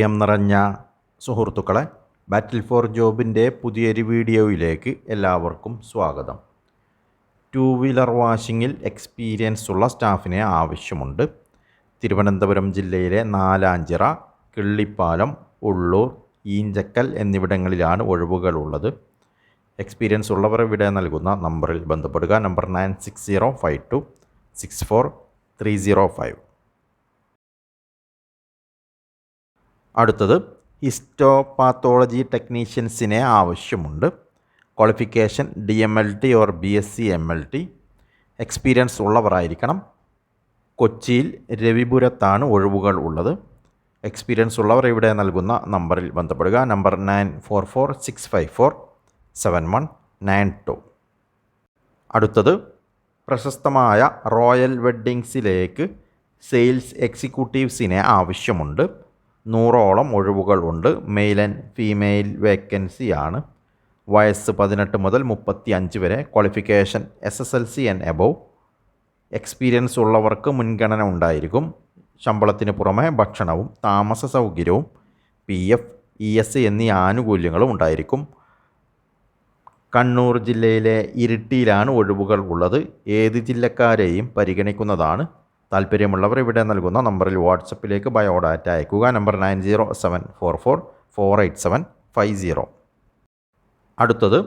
പ്രിയം നിറഞ്ഞ സുഹൃത്തുക്കളെ ബാറ്റിൽ ഫോർ ജോബിന്റെ പുതിയൊരു വീഡിയോയിലേക്ക് എല്ലാവർക്കും സ്വാഗതം. ടു വീലർ വാഷിങ്ങിൽ എക്സ്പീരിയൻസ് ഉള്ള സ്റ്റാഫിനെ ആവശ്യമുണ്ട്. തിരുവനന്തപുരം ജില്ലയിലെ നാലാഞ്ചിറ കിള്ളിപ്പാലം ഉള്ളൂർ ഈഞ്ചക്കൽ എന്നിവിടങ്ങളിലാണ് ഒഴിവുകളുള്ളത്. എക്സ്പീരിയൻസ് ഉള്ളവർ ഇവിടെ നൽകുന്ന നമ്പറിൽ ബന്ധപ്പെടുക. Number nine six zero five two six four three zero five അടുത്തത് ഹിസ്റ്റോപാത്തോളജി ടെക്നീഷ്യൻസിനെ ആവശ്യമുണ്ട്. Qualification D M L T or B S C M L T. Experience ഉള്ളവരായിരിക്കണം. കൊച്ചിയിൽ രവിപുരത്താണ് ഒഴിവുകൾ ഉള്ളത്. എക്സ്പീരിയൻസ് ഉള്ളവർ ഇവിടെ നൽകുന്ന നമ്പറിൽ ബന്ധപ്പെടുക. Number nine four four six five four seven one nine two. അടുത്തത് പ്രശസ്തമായ റോയൽ വെഡ്ഡിങ്സിലേക്ക് സെയിൽസ് എക്സിക്യൂട്ടീവ്സിനെ ആവശ്യമുണ്ട്. നൂറോളം ഒഴിവുകൾ ഉണ്ട് മെയിൽ ആൻഡ് ഫീമെയിൽ വേക്കൻസിയാണ് വയസ്സ് പതിനെട്ട് മുതൽ മുപ്പത്തി അഞ്ച് വരെ. Qualification S S L C and above experience ഉള്ളവർക്ക് മുൻഗണന ഉണ്ടായിരിക്കും. ശമ്പളത്തിന് പുറമെ ഭക്ഷണവും താമസ സൗകര്യവും പി എഫ് ഇ എസ് എന്നീ ആനുകൂല്യങ്ങളും ഉണ്ടായിരിക്കും. കണ്ണൂർ ജില്ലയിലെ ഇരിട്ടിയിലാണ് ഒഴിവുകൾ ഉള്ളത്. ഏത് ജില്ലക്കാരെയും പരിഗണിക്കുന്നതാണ്. താല്പര്യമുള്ളവർ ഇവിടെ നൽകുന്ന നമ്പറിൽ വാട്സപ്പിലേക്ക് ബയോഡാറ്റ അയക്കുക. Number nine zero seven four four four eight seven five zero. അടുത്തത്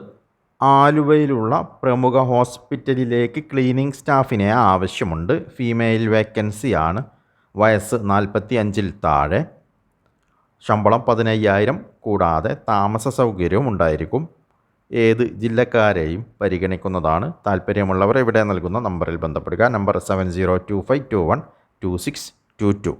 ആലുവയിലുള്ള പ്രമുഖ ഹോസ്പിറ്റലിലേക്ക് ക്ലീനിങ് സ്റ്റാഫിനെ ആവശ്യമുണ്ട്. ഫീമെയിൽ വേക്കൻസിയാണ്. വയസ്സ് നാൽപ്പത്തി അഞ്ചിൽ താഴെ. ശമ്പളം പതിനയ്യായിരം കൂടാതെ താമസ സൗകര്യവും ഉണ്ടായിരിക്കും. ഏത് ജില്ലക്കാരെയും പരിഗണിക്കുന്നതാണ്. താല്പര്യമുള്ളവർ ഇവിടെ നൽകുന്ന നമ്പറിൽ ബന്ധപ്പെടുക. Number seven zero two five two one two six two two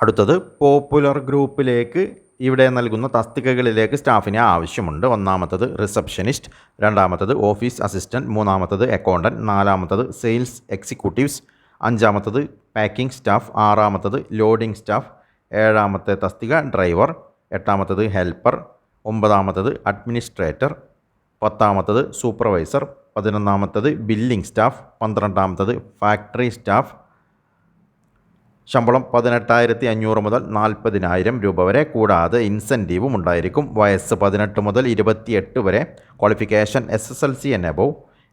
അടുത്തത് പോപ്പുലർ ഗ്രൂപ്പിലേക്ക് ഇവിടെ നൽകുന്ന തസ്തികകളിലേക്ക് സ്റ്റാഫിനെ ആവശ്യമുണ്ട്. ഒന്നാമത്തത് റിസപ്ഷനിസ്റ്റ് രണ്ടാമത്തത് ഓഫീസ് അസിസ്റ്റന്റ് മൂന്നാമത്തത് അക്കൗണ്ടന്റ് നാലാമത്തത് സെയിൽസ് എക്സിക്യൂട്ടീവ്സ് അഞ്ചാമത്തത് പാക്കിംഗ് സ്റ്റാഫ് ആറാമത്തത് ലോഡിംഗ് സ്റ്റാഫ് ഏഴാമത്തെ തസ്തിക ഡ്രൈവർ എട്ടാമത്തത് ഹെൽപ്പർ ഒമ്പതാമത്തത് അഡ്മിനിസ്ട്രേറ്റർ പത്താമത്തത് സൂപ്പർവൈസർ പതിനൊന്നാമത്തത് ബില്ലിംഗ് സ്റ്റാഫ് പന്ത്രണ്ടാമത്തത് ഫാക്ടറി സ്റ്റാഫ്. ശമ്പളം പതിനെട്ടായിരത്തി അഞ്ഞൂറ് മുതൽ നാൽപ്പതിനായിരം രൂപ വരെ കൂടാതെ ഇൻസെന്റീവും ഉണ്ടായിരിക്കും. വയസ്സ് പതിനെട്ട് മുതൽ ഇരുപത്തിയെട്ട് വരെ qualification S S L C and above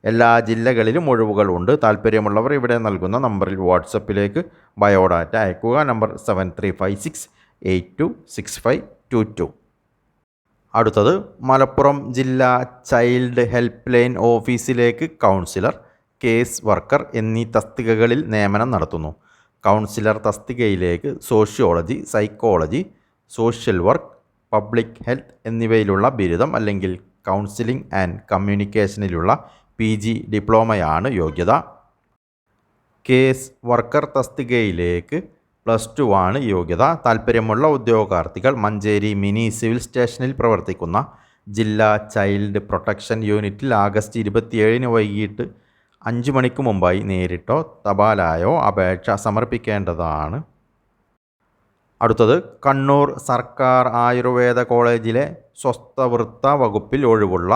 എല്ലാ ജില്ലകളിലും ഒഴിവുകളുണ്ട് താല്പര്യമുള്ളവർ ഇവിടെ നൽകുന്ന നമ്പറിൽ വാട്സപ്പിലേക്ക് ബയോഡാറ്റ അയക്കുക. Number seven three five six eight two six five two two. അടുത്തത് മലപ്പുറം ജില്ലാ ചൈൽഡ് ഹെൽപ്പ് ലൈൻ ഓഫീസിലേക്ക് കൗൺസിലർ കേസ് വർക്കർ എന്നീ തസ്തികകളിൽ നിയമനം നടത്തുന്നു. കൗൺസിലർ തസ്തികയിലേക്ക് sociology psychology social work public health എന്നിവയിലുള്ള ബിരുദം അല്ലെങ്കിൽ കൗൺസിലിംഗ് ആൻഡ് കമ്മ്യൂണിക്കേഷനിലുള്ള പി ജി ഡിപ്ലോമയാണ് യോഗ്യത. കേസ് വർക്കർ തസ്തികയിലേക്ക് പ്ലസ് ടു ആണ് യോഗ്യത. താല്പര്യമുള്ള ഉദ്യോഗാർത്ഥികൾ മഞ്ചേരി മിനി സിവിൽ സ്റ്റേഷനിൽ പ്രവർത്തിക്കുന്ന ജില്ലാ ചൈൽഡ് പ്രൊട്ടക്ഷൻ യൂണിറ്റിൽ ആഗസ്റ്റ് ഇരുപത്തിയേഴിന് വൈകിട്ട് അഞ്ച് മണിക്ക് മുമ്പായി നേരിട്ടോ തപാലായോ അപേക്ഷ സമർപ്പിക്കേണ്ടതാണ്. അടുത്തത് കണ്ണൂർ സർക്കാർ ആയുർവേദ കോളേജിലെ സ്വസ്ഥവൃത്ത വകുപ്പിൽ ഒഴിവുള്ള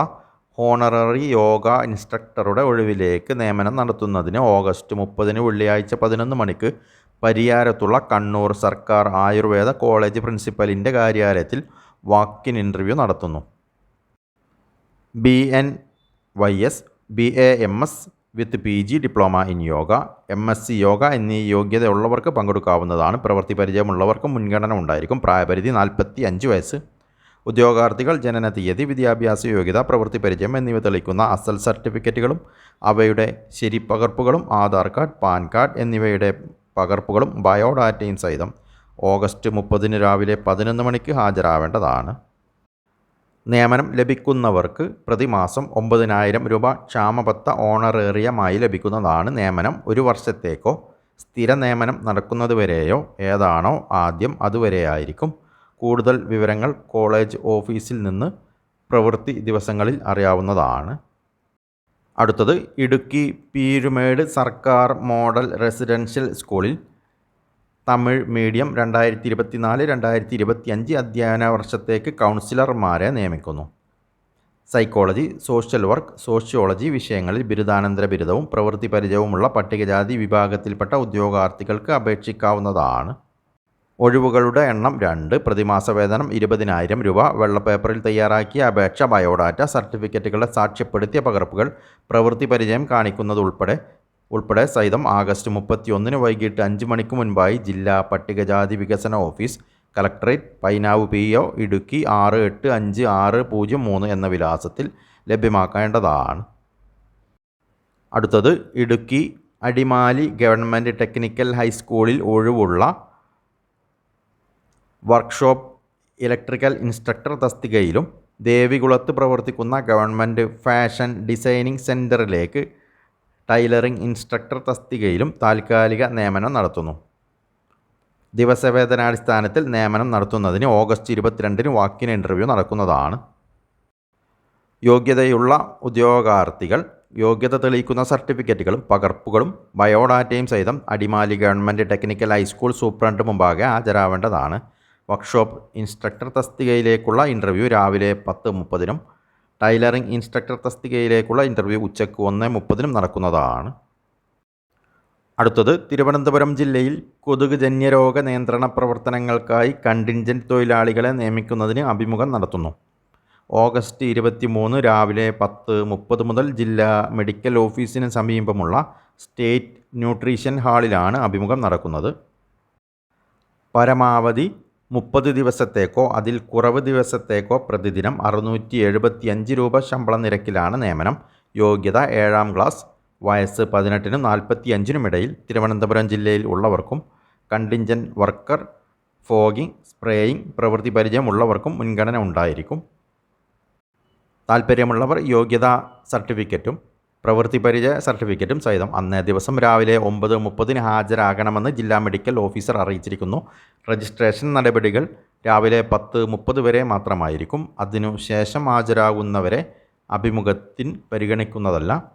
ഹോണററി യോഗ ഇൻസ്ട്രക്ടറുടെ ഒഴിവിലേക്ക് നിയമനം നടത്തുന്നതിന് ഓഗസ്റ്റ് മുപ്പതിന് വെള്ളിയാഴ്ച പതിനൊന്ന് മണിക്ക് പരിയാരത്തുള്ള കണ്ണൂർ സർക്കാർ ആയുർവേദ കോളേജ് പ്രിൻസിപ്പലിന്റെ കാര്യാലയത്തിൽ വാക്കിൻ ഇന്റർവ്യൂ നടത്തുന്നു. B N Y S B A M S with P G diploma in yoga M S C yoga എന്നീ യോഗ്യതയുള്ളവർക്ക് പങ്കെടുക്കാവുന്നതാണ്. പ്രവൃത്തി പരിചയമുള്ളവർക്ക് മുൻഗണന ഉണ്ടായിരിക്കും. പ്രായപരിധി നാൽപ്പത്തി അഞ്ച് വയസ്സ്. ഉദ്യോഗാർത്ഥികൾ ജനന തീയതി വിദ്യാഭ്യാസ യോഗ്യത പ്രവൃത്തി പരിചയം എന്നിവ തെളിക്കുന്ന അസൽ സർട്ടിഫിക്കറ്റുകളും അവയുടെ ശരിപ്പകർപ്പുകളും ആധാർ കാർഡ് പാൻ കാർഡ് എന്നിവയുടെ പകർപ്പുകളും ബയോഡാറ്റയും സഹിതം ഓഗസ്റ്റ് മുപ്പതിന് രാവിലെ പതിനൊന്ന് മണിക്ക് ഹാജരാവേണ്ടതാണ്. നിയമനം ലഭിക്കുന്നവർക്ക് പ്രതിമാസം ഒമ്പതിനായിരം രൂപ ക്ഷാമപത്ത ഓണറേറിയമായി ലഭിക്കുന്നതാണ് നിയമനം. ഒരു വർഷത്തേക്കോ സ്ഥിര നിയമനം നടക്കുന്നതുവരെയോ ഏതാണോ ആദ്യം അതുവരെയായിരിക്കും. കൂടുതൽ വിവരങ്ങൾ കോളേജ് ഓഫീസിൽ നിന്ന് പ്രവൃത്തി ദിവസങ്ങളിൽ അറിയാവുന്നതാണ്. അടുത്തത് ഇടുക്കി പീരുമേട് സർക്കാർ മോഡൽ റെസിഡൻഷ്യൽ സ്കൂളിൽ തമിഴ് മീഡിയം രണ്ടായിരത്തി ഇരുപത്തിനാല് രണ്ടായിരത്തി ഇരുപത്തി അഞ്ച് അധ്യയന വർഷത്തേക്ക് കൗൺസിലർമാരെ നിയമിക്കുന്നു. സൈക്കോളജി സോഷ്യൽ വർക്ക് സോഷ്യോളജി വിഷയങ്ങളിൽ ബിരുദാനന്തര ബിരുദവും പ്രവൃത്തി പരിചയവുമുള്ള പട്ടികജാതി വിഭാഗത്തിൽപ്പെട്ട ഉദ്യോഗാർത്ഥികൾക്ക് അപേക്ഷിക്കാവുന്നതാണ്. ഒഴിവുകളുടെ എണ്ണം രണ്ട് പ്രതിമാസ വേതനം ഇരുപതിനായിരം രൂപ വെള്ളപ്പേപ്പറിൽ തയ്യാറാക്കിയ അപേക്ഷ ബയോഡാറ്റ സർട്ടിഫിക്കറ്റുകളെ സാക്ഷ്യപ്പെടുത്തിയ പകർപ്പുകൾ പ്രവൃത്തി പരിചയം കാണിക്കുന്നതുൾപ്പെടെ ഉൾപ്പെടെ സഹിതം ആഗസ്റ്റ് മുപ്പത്തിയൊന്നിന് വൈകിട്ട് അഞ്ച് മണിക്ക് മുൻപായി ജില്ലാ പട്ടികജാതി വികസന office collectorate Painavu P O Idukki ആറ് എട്ട് അഞ്ച് ആറ് പൂജ്യം മൂന്ന് എന്ന വിലാസത്തിൽ ലഭ്യമാക്കേണ്ടതാണ്. അടുത്തത് ഇടുക്കി അടിമാലി ഗവൺമെന്റ് ടെക്നിക്കൽ ഹൈസ്കൂളിൽ ഒഴിവുള്ള വർക്ക്ഷോപ്പ് ഇലക്ട്രിക്കൽ ഇൻസ്ട്രക്ടർ തസ്തികയിലും ദേവികുളത്ത് പ്രവർത്തിക്കുന്ന ഗവൺമെന്റ് ഫാഷൻ ഡിസൈനിങ് സെന്ററിലേക്ക് ടൈലറിംഗ് ഇൻസ്ട്രക്ടർ തസ്തികയിലും താൽക്കാലിക നിയമനം നടത്തുന്നു. ദിവസവേതനാടിസ്ഥാനത്തിൽ നിയമനം നടത്തുന്നതിന് ഓഗസ്റ്റ് ഇരുപത്തിരണ്ടിന് വാക്കിന് ഇന്റർവ്യൂ നടക്കുന്നതാണ്. യോഗ്യതയുള്ള ഉദ്യോഗാർത്ഥികൾ യോഗ്യത തെളിയിക്കുന്ന സർട്ടിഫിക്കറ്റുകളും പകർപ്പുകളും ബയോഡാറ്റയും സഹിതം Adimali government technical high school superintendent മുമ്പാകെ ഹാജരാവേണ്ടതാണ്. വർക്ക്ഷോപ്പ് ഇൻസ്ട്രക്ടർ തസ്തികയിലേക്കുള്ള ഇന്റർവ്യൂ രാവിലെ പത്ത് മുപ്പതിനും ടൈലറിംഗ് ഇൻസ്ട്രക്ടർ തസ്തികയിലേക്കുള്ള ഇന്റർവ്യൂ ഉച്ചയ്ക്ക് ഒന്ന് മുപ്പതിനും നടക്കുന്നതാണ്. അടുത്തത് തിരുവനന്തപുരം ജില്ലയിൽ കൊതുക് ജന്യരോഗ നിയന്ത്രണ പ്രവർത്തനങ്ങൾക്കായി കണ്ടിൻജന്റ് തൊഴിലാളികളെ നിയമിക്കുന്നതിന് അഭിമുഖം നടത്തുന്നു. ഓഗസ്റ്റ് ഇരുപത്തി മൂന്ന് രാവിലെ പത്ത് മുപ്പത് മുതൽ ജില്ലാ മെഡിക്കൽ ഓഫീസിന് സമീപമുള്ള സ്റ്റേറ്റ് ന്യൂട്രീഷൻ ഹാളിലാണ് അഭിമുഖം നടക്കുന്നത്. പരമാവധി മുപ്പത് ദിവസത്തേക്കോ അതിൽ കുറവ് ദിവസത്തേക്കോ പ്രതിദിനം അറുന്നൂറ്റി എഴുപത്തി അഞ്ച് രൂപ ശമ്പള നിരക്കിലാണ് നിയമനം. യോഗ്യത ഏഴാം ക്ലാസ്. വയസ്സ് പതിനെട്ടിനും നാൽപ്പത്തി അഞ്ചിനും ഇടയിൽ തിരുവനന്തപുരം ജില്ലയിൽ ഉള്ളവർക്കും കണ്ടിഞ്ചൻ വർക്കർ ഫോഗിംഗ് സ്പ്രേയിങ് പ്രവൃത്തി പരിചയമുള്ളവർക്കും മുൻഗണന ഉണ്ടായിരിക്കും. താൽപ്പര്യമുള്ളവർ യോഗ്യതാ സർട്ടിഫിക്കറ്റും പ്രവൃത്തി പരിചയ സർട്ടിഫിക്കറ്റും സഹിതം അന്നേ ദിവസം രാവിലെ ഒമ്പത് മുപ്പതിന് ഹാജരാകണമെന്ന് ജില്ലാ മെഡിക്കൽ ഓഫീസർ അറിയിച്ചിരിക്കുന്നു. രജിസ്ട്രേഷൻ നടപടികൾ രാവിലെ പത്ത് മുപ്പത് വരെ മാത്രമായിരിക്കും. അതിനു ശേഷം ഹാജരാകുന്നവരെ അഭിമുഖത്തിന് പരിഗണിക്കുന്നതല്ല.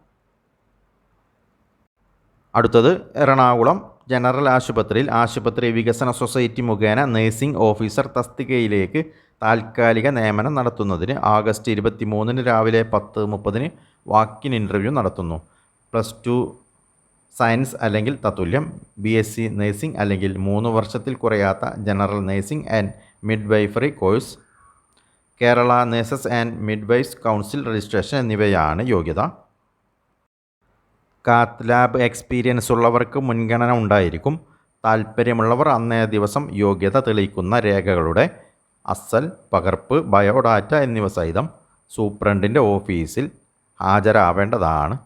അടുത്തത് എറണാകുളം ജനറൽ ആശുപത്രിയിൽ ആശുപത്രി വികസന സൊസൈറ്റി മുഖേന നഴ്സിംഗ് ഓഫീസർ തസ്തികയിലേക്ക് താൽക്കാലിക നിയമനം നടത്തുന്നതിന് ആഗസ്റ്റ് ഇരുപത്തി മൂന്നിന് രാവിലെ പത്ത് മുപ്പതിന് വാക്കിൻ ഇന്റർവ്യൂ നടത്തുന്നു. പ്ലസ് ടു സയൻസ് അല്ലെങ്കിൽ തത്തുല്യം ബി എസ് സി നഴ്സിംഗ് അല്ലെങ്കിൽ മൂന്ന് വർഷത്തിൽ കുറയാത്ത general nursing and midwifery course Kerala nurses and midwives council registration എന്നിവയാണ് യോഗ്യത. കാത്ത് ലാബ് എക്സ്പീരിയൻസ് ഉള്ളവർക്ക് മുൻഗണന ഉണ്ടായിരിക്കും. താൽപ്പര്യമുള്ളവർ അന്നേ ദിവസം യോഗ്യത തെളിയിക്കുന്ന രേഖകളുടെ അസൽ പകർപ്പ് ബയോഡാറ്റ എന്നിവ സഹിതം സൂപ്രണ്ടിന്റെ ഓഫീസിൽ ഹാജരാവേണ്ടതാണ്.